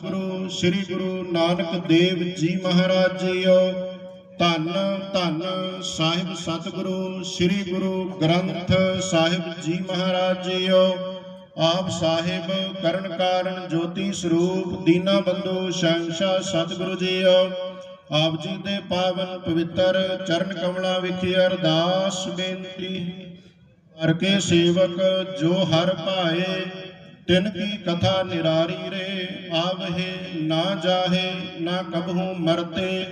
ਸਤਿਗੁਰੂ, ਸ੍ਰੀ ਗੁਰੂ ਨਾਨਕ ਦੇਵ ਜੀ ਮਹਾਰਾਜ JIO. ਧੰਨ ਧੰਨ ਸਾਹਿਬ ਸਤਿਗੁਰੂ, ਸ੍ਰੀ ਗੁਰੂ ਗ੍ਰੰਥ ਸਾਹਿਬ ਜੀ ਮਹਾਰਾਜ JIO. ਆਪ ਸਾਹਿਬ ਕਰਨ ਕਾਰਨ ਜੋਤੀ ਸਰੂਪ ਦੀਨਾ ਬੰਧੂ ਸ਼ੰਸ਼ਾ ਸਤਿਗੁਰੂ ਜੀਓ। ਆਪ ਜੀ ਦੇ ਪਾਵਨ ਪਵਿੱਤਰ ਚਰਨ ਕਮਲਾਂ ਵਿਖੇ ਅਰਦਾਸ ਬੇਨਤੀ ਹਰ ਸੇਵਕ ਜੋ ਹਰ ਭਾਏ ਤਿਨ ਕੀ ਕਥਾ ਨਿਰਾਰੀ ਰੇ, ਆਵਹਿ, ਨਾ ਜਾਹੇ, ਨਾ ਕਬਹੂ ਮਰਤੇ।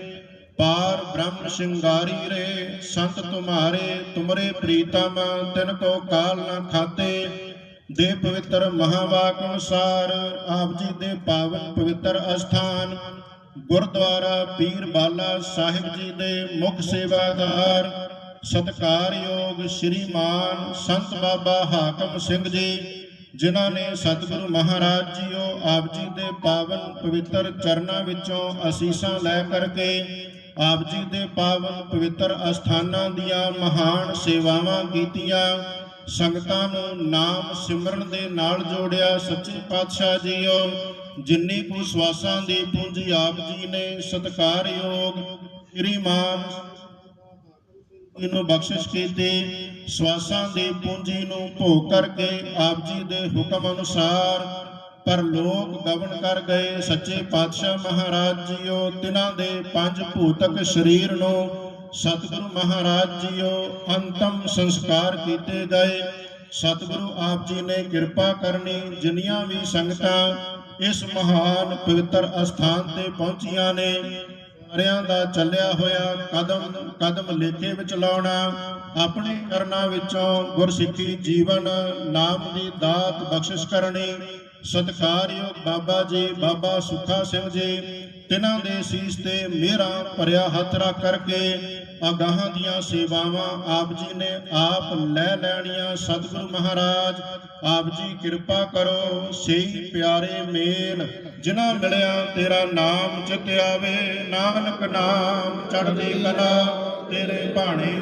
ਪਾਰ ਬ੍ਰਹਮ ਸ਼ਿੰਗਾਰੀ ਰੇ, ਸੰਤ ਤੁਮਾਰੇ, ਤੁਮਰੇ ਪ੍ਰੀਤਮ, ਤਿਨ ਕੋ ਕਾਲ ਨਾ ਖਾਤੇ। ਦੇ ਪਵਿੱਤਰ ਮਹਾਵਾਕ ਅਨੁਸਾਰ, ਆਪ ਜੀ ਦੇ ਪਾਵਨ ਪਵਿੱਤਰ ਅਸਥਾਨ। ਗੁਰਦੁਆਰਾ ਪੀਰ ਬਾਲਾ ਸਾਹਿਬ ਜੀ ਦੇ ਮੁੱਖ ਸੇਵਾਦਾਰ। ਸਤਕਾਰਯੋਗ ਸ਼੍ਰੀਮਾਨ ਸੰਤ ਬਾਬਾ ਹਾਕਮ ਸਿੰਘ ਜੀ। ਜਿਨ੍ਹਾਂ ਨੇ ਸਤਿਗੁਰੂ ਮਹਾਰਾਜ ਜੀਓ ਆਪ ਜੀ ਦੇ ਪਾਵਨ ਪਵਿੱਤਰ ਚਰਨਾਂ ਵਿੱਚੋਂ ਅਸੀਸਾਂ ਲੈ ਕਰਕੇ ਆਪ ਜੀ ਦੇ ਪਾਵਨ ਪਵਿੱਤਰ ਅਸਥਾਨਾਂ ਦੀਆਂ ਮਹਾਨ ਸੇਵਾਵਾਂ ਕੀਤੀਆਂ, ਸੰਗਤਾਂ ਨੂੰ ਨਾਮ ਸਿਮਰਨ ਦੇ ਨਾਲ ਜੋੜਿਆ ਸੱਚੇ ਪਾਤਸ਼ਾਹ ਜੀਓ, ਜਿੰਨੀ ਕੁ ਸਵਾਸਾਂ ਦੀ ਪੂੰਜੀ ਆਪ ਜੀ ਨੇ ਸਤਕਾਰਯੋਗ, ਸ਼੍ਰੀਮਾਨ ਇਹਨੂੰ ਬਖਸ਼ਿਸ਼ ਕੀਤੀ, ਸਵਾਸਾਂ ਦੀ ਪੂੰਜੀ ਨੂੰ ਭੋਗ ਕਰਕੇ ਆਪ ਜੀ ਦੇ ਹੁਕਮ ਅਨੁਸਾਰ ਪਰ ਲੋਕ ਗਵਨ ਕਰ ਗਏ। ਸੱਚੇ ਪਾਤਸ਼ਾਹ ਮਹਾਰਾਜ ਜੀਓ, ਤਿਨਾਂ ਦੇ ਪੰਜ ਭੂਤਕ ਸਰੀਰ ਨੂੰ ਸਤਿਗੁਰੂ ਮਹਾਰਾਜ ਜੀਓ ਅੰਤਮ ਸੰਸਕਾਰ ਕੀਤੇ ਗਏ। ਸਤਿਗੁਰੂ ਆਪ ਜੀ ਨੇ ਕਿਰਪਾ ਕਰਨੀ, ਜਿੰਨੀਆਂ ਵੀ ਸੰਗਤਾਂ ਇਸ ਮਹਾਨ ਪਵਿੱਤਰ ਅਸਥਾਨ ਤੇ ਪਹੁੰਚੀਆਂ ਨੇ ਸਾਰਿਆਂ ਦਾ ਚੱਲਿਆ ਹੋਇਆ ਕਦਮ ਕਦਮ ਲੇਖੇ ਵਿੱਚ ਲਾਉਣਾ, ਆਪਣੇ ਕਰਨਾ ਵਿੱਚੋਂ ਗੁਰਸਿੱਖੀ ਜੀਵਨ ਨਾਮ ਦੀ ਦਾਤ ਬਖਸ਼ਿਸ਼ ਕਰਨੀ ਸਤਿਕਾਰਯੋਗ ਬਾਬਾ ਜੀ, ਬਾਬਾ ਸੁਖਾ ਸਿੰਘ ਜੀ, ਤਿਨਾਂ ਦੇ ਸੀਸ ਤੇ ਮੇਰਾ ਭਰਿਆ ਹੱਥ ਰੱਖ ਕਰਕੇ ਅਗਾਹਾਂ ਦੀਆਂ ਸੇਵਾਵਾਂ ਆਪ ਜੀ ਨੇ ਆਪ ਲੈ ਲੈਣੀਆਂ। ਸਤਿਗੁਰੂ ਮਹਾਰਾਜ, ਆਪ ਜੀ ਕਿਰਪਾ ਕਰੋ, ਸਹੀ ਪਿਆਰੇ ਮੇਲ, ਜਿਨ੍ਹਾਂ ਮਿਲਿਆ ਤੇਰਾ ਨਾਮ ਚਿਤ ਆਵੇ ਨਾਨਕ ਨਾਮ ਚੜ੍ਹਦੀ ਕਲਾ, ਤੇਰੇ ਭਾਣੇ।